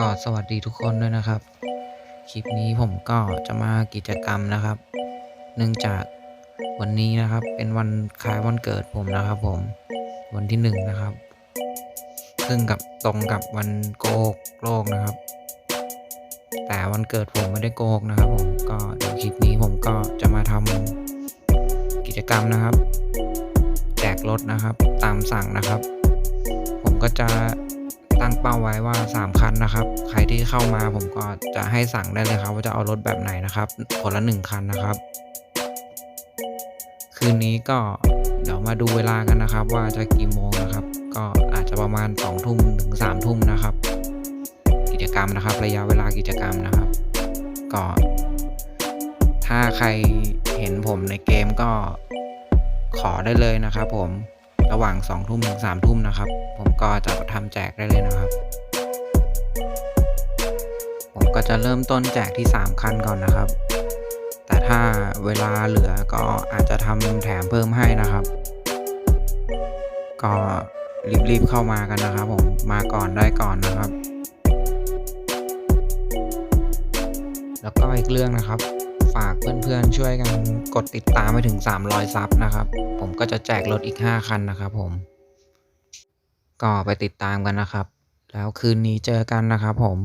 ก็สวัสดีทุกคนด้วยนะครับ คลิปนี้ผมก็จะมากิจกรรมนะครับ เนื่องจากวันนี้นะครับเป็นวันคล้ายวันเกิดผมนะครับ ผมวันที่หนึ่งนะครับ ซึ่งกับตรงกับวันโกกโลกนะครับ แต่วันเกิดผมไม่ได้โกกนะครับ ผมก็เดี๋ยวคลิปนี้ผมก็จะมาทำกิจกรรมนะครับ แจกรถนะครับ ตามสั่งนะครับ ผมก็จะ ตั้งเป้าไว้ว่า 3 คันนะครับ ใครที่เข้ามาผมก็จะให้สั่งได้เลยครับ ว่าจะเอารถแบบไหนนะครับคนละ 1 คันนะครับ คืนนี้ก็เดี๋ยวมาดูเวลากันนะครับ ว่าจะกี่โมงนะครับ ก็อาจจะประมาณ2ทุ่มถึง3ทุ่มนะครับ กิจกรรมนะครับ ระยะเวลากิจกรรมนะครับ ก็ ถ้าใครเห็นผมในเกมก็ขอได้เลยนะครับผม ระหว่าง2ทุ่มถึง3ทุ่มนะครับ ผมก็จะทำแจกได้เลยนะครับ ผมก็จะเริ่มต้นแจกที่ 3 คันก่อนนะครับ แต่ถ้าเวลาเหลือก็อาจจะทำแถมเพิ่มให้นะครับ ก็รีบๆเข้ามากันนะครับผมมาก่อนได้ก่อนนะครับ แล้วก็อีกเรื่องนะครับ ฝากเพื่อนๆช่วยกันกดติดตามไปถึง 300 ซับนะครับ ผมก็จะแจกรถอีก 5 คันนะครับผม ก็ไปติดตามกันนะครับ แล้วคืนนี้เจอกันนะครับผม